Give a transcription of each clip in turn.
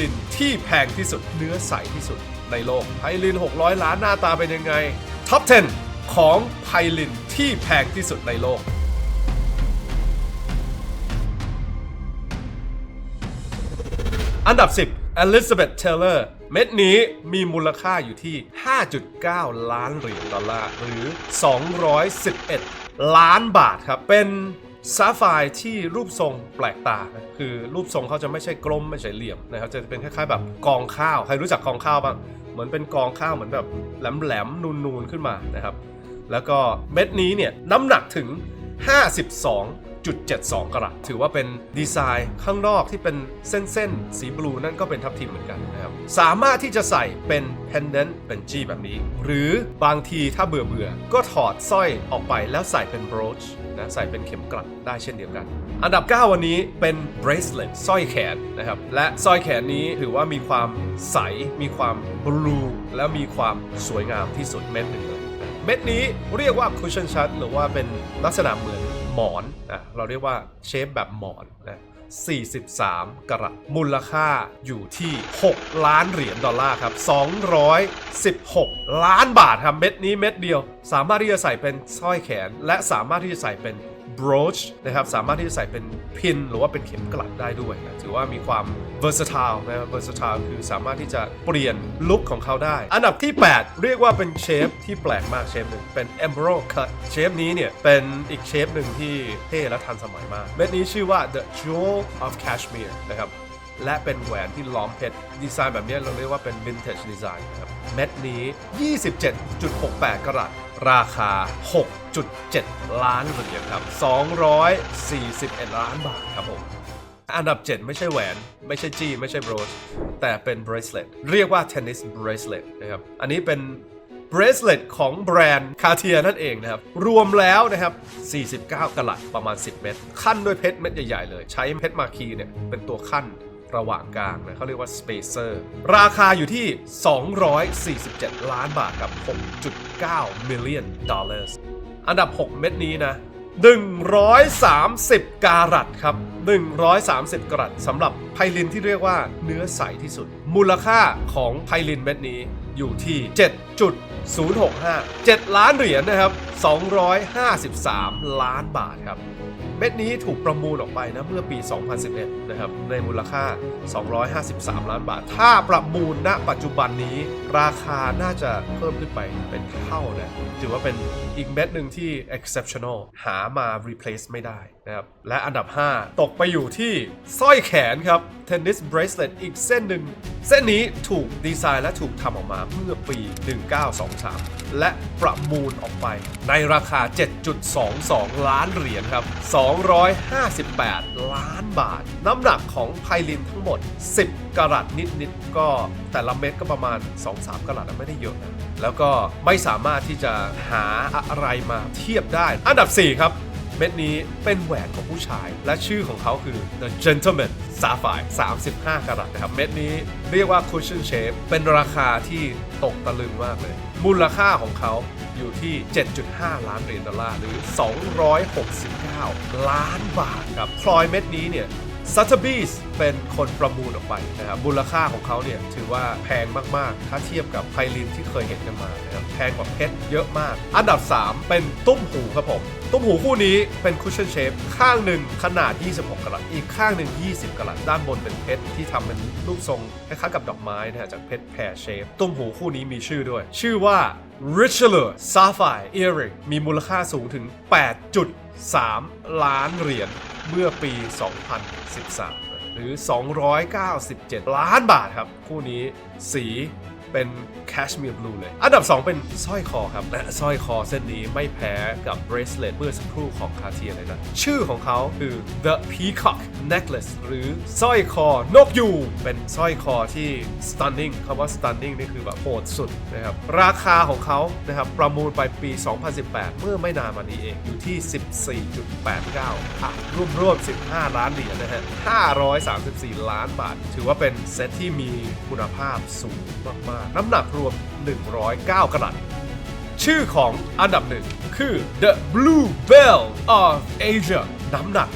ลินที่แพงที่สุดเนื้อใสที่สุดในโลกไพลิน 600 ล้านหน้าตาเป็นยังไง ท็อป 10 ของไพลินที่แพงที่สุดในโลก อันดับ 10 Elizabeth Taylor เม็ดนี้มีมูลค่าอยู่ที่ 5.9 ล้านเหรียญดอลลาร์หรือ 211 ล้านบาทครับ เป็น ซาฟร์ที่รูปทรงแปลกตา คือรูปทรงเขาจะไม่ใช่กลมไม่ใช่เหลี่ยมนะครับ จะเป็นคล้ายๆแบบกองข้าว ใครรู้จักกองข้าวบ้าง เหมือนเป็นกองข้าวเหมือนแบบแหลมๆนูนๆขึ้นมานะครับ แล้วก็เม็ดนี้เนี่ยน้ำหนักถึง 52.72 กรัตถือว่าเป็นดีไซน์ข้างนอกที่เป็นเส้นๆ สีบลูนั่นก็เป็นทับทิมเหมือนกันนะครับ สามารถที่จะใส่เป็น pendant เป็นจี้แบบนี้ หรือบางทีถ้าเบื่อเบื่อก็ถอดสร้อยออกไปแล้วใส่เป็น brooch นะใส่เป็นเข็มกลัดได้เช่นเดียวกัน อันดับ 9 วันนี้เป็น bracelet สร้อยแขนนะครับ และสร้อยแขนนี้ถือว่ามีความใส มีความบลูและมีความสวยงามที่สุดเม็ดหนึ่งเลยเม็ดนี้เรียกว่า cushion shut หรือว่าเป็นลักษณะเหมือน หมอนนะเราเรียกว่าเชฟแบบหมอนนะ43 กรัตมูลค่าอยู่ที่ 6 ล้านเหรียญดอลลาร์ครับ 216 ล้านบาทครับเม็ดนี้เม็ดเดียว สามารถที่จะใส่เป็นสร้อยแขน และสามารถที่จะใส่เป็น brooch นะครับ สามารถที่จะใส่เป็นพินหรือว่าเป็นเข็มกลัดได้ด้วยนะถือว่ามีความ versatile นะครับ versatile คือสามารถที่จะเปลี่ยนลุคของเขาได้ อันดับที่ 8 เรียกว่าเป็นเชฟที่แปลกมากเชฟหนึ่งเป็น emerald cut เชฟนี้เนี่ย เป็นอีกเชฟหนึ่งที่เท่และทันสมัยมาก เม็ดนี้ชื่อว่า the jewel of Kashmir นะครับและเป็นแหวนที่ล้อมเพชร ดีไซน์แบบนี้เราเรียกว่าเป็น vintage design นะครับ เม็ดนี้ 27.68 กรัตราคา 6.7ล้านเหรียญครับ 241 ล้านบาทครับผม อันดับ 7 ไม่ใช่แหวน ไม่ใช่จี้ ไม่ใช่โบรช แต่เป็น bracelet เรียกว่า tennis bracelet นะครับ อันนี้เป็น bracelet ของแบรนด์ Cartier นั่นเองนะครับ รวมแล้วนะครับ 49กรัตประมาณ 10 เม็ดขั้นด้วยเพชรเม็ดใหญ่ ๆ เลย ใช้เพชรมาคีเนี่ยเป็นตัวขั้นระหว่างกลางนะเขาเรียกว่า spacer ราคาอยู่ที่ 247 ล้านบาทกับ 6.9 million dollars อันดับ 6 เม็ดนี้นะ 130 การัตครับ 130กรัตสำหรับไพลินที่เรียกว่าเนื้อใสที่สุด มูลค่าของไพลินเม็ดนี้อยู่ที่ 7.065 7 ล้านเหรียญนะครับ 253 ล้านบาทครับ เม็ดนี้ถูกประมูลออกไปนะเมื่อปี 2011 นะครับ ในมูลค่า 253 ล้านบาท ถ้าประมูลณปัจจุบันนี้ราคาน่าจะเพิ่มขึ้นไปเป็นเท่านะถือว่าเป็นอีกเม็ดหนึ่งที่ exceptional หามา replace ไม่ได้นะครับ และอันดับ 5 ตกไปอยู่ที่สร้อยแขนครับ tennis bracelet อีกเส้นหนึ่ง เส้นนี้ถูกดีไซน์และถูกทำออกมาเมื่อปี 1923 และประมูลออกไปในราคา 7.22 ล้านเหรียญครับ258 ล้านบาท น้ำหนักของไพลินทั้งหมด 10กรัตนิดๆก็แต่ละเม็ดก็ประมาณ 2-3กรัตนะไม่ได้เยอะนะแล้วก็ไม่สามารถที่จะหาอะไรมาเทียบได้ อันดับ 4 ครับ เม็ดนี้เป็นแหวนของผู้ชาย และชื่อของเขาคือ The Gentleman Sapphire 35กรัตนะครับ เม็ดนี้เรียกว่า Cushion Shape เป็นราคาที่ตกตะลึงมากเลย มูลค่าของเขา อยู่ที่ 7.5 ล้านเหรียญดอลลาร์หรือ 269 ล้านบาทครับพลอยเม็ดนี้เนี่ยซัตเทอร์บีสเป็นคนประมูลออกไปนะครับมูลค่าของเขาเนี่ยถือว่าแพงมาก ๆ ถ้าเทียบกับไพลินที่เคยเห็นกันมานะครับแพงกว่าเพชรเยอะมาก อันดับ 3 เป็นตุ้มหูครับผมตุ้มหูคู่นี้เป็นคุชชั่นเชฟข้างหนึ่งขนาด 26 กรัตอีกข้างหนึ่ง 20 กรัตด้านบนเป็นเพชรที่ทำเป็นรูปทรงคล้ายๆกับดอกไม้นะฮะจากเพชรแพรเชฟตุ้มหูคู่นี้มีชื่อด้วย ชื่อว่า Richelieu Sapphire Earring มีมูลค่าสูงถึง 8.3 ล้านเหรียญเมื่อปี 2013 หรือ 297 ล้านบาทครับ คู่นี้สี เป็นแคชเมียร์บลูเลย อันดับ 2 เป็นสร้อยคอครับและสร้อยคอเส้นนี้ไม่แพ้กับ bracelet เมื่อสักครู่ของคาเทียเลยนะ ชื่อของเขาคือ the peacock necklace หรือสร้อยคอนกยูงเป็นสร้อยคอที่ stunning คำว่า stunning นี่คือแบบโหดสุดนะครับ ราคาของเขานะครับประมูลไปปี 2018 เมื่อไม่นานมานี้เองอยู่ที่ 14.89อะรวมๆ15 ล้านเหรียญนะฮะ 534 ล้านบาท ถือว่าเป็นเซตที่มีคุณภาพสูงมากน้ำหนักรวม 109 กรัตชื่อของอันดับหนึ่งคือ The Blue Bell of Asia น้ำหนัก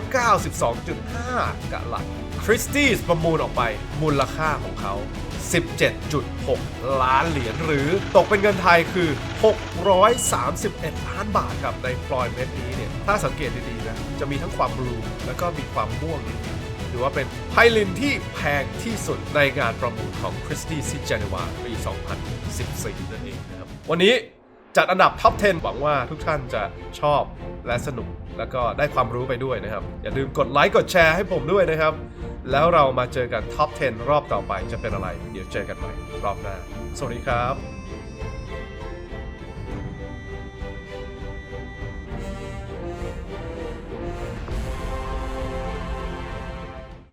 392.5กะลัต Christie's ประมูลออกไปมูลค่าของเขา 17.6 ล้านเหรียญหรือตกเป็นเงินไทยคือ 631 ล้านบาทครับในพลอยเม็ดนี้เนี่ย ถ้าสังเกตดีๆนะ จะมีทั้งความบลูแล้วก็มีความม่วงนิดๆ ถือว่าเป็นไพลินที่แพงที่สุดในงานประมูลของ Christie ที่เจนีวาปี 2014 นั่นเองนะครับ วันนี้จัดอันดับท็อป 10 หวังว่าทุกท่านจะชอบและสนุก แล้วก็ได้ความรู้ไปด้วยนะครับ อย่าลืมกดไลค์กดแชร์ให้ผมด้วยนะครับ แล้วเรามาเจอกันท็อป 10 รอบต่อไปจะเป็นอะไร เดี๋ยวเจอกันใหม่รอบหน้า สวัสดีครับ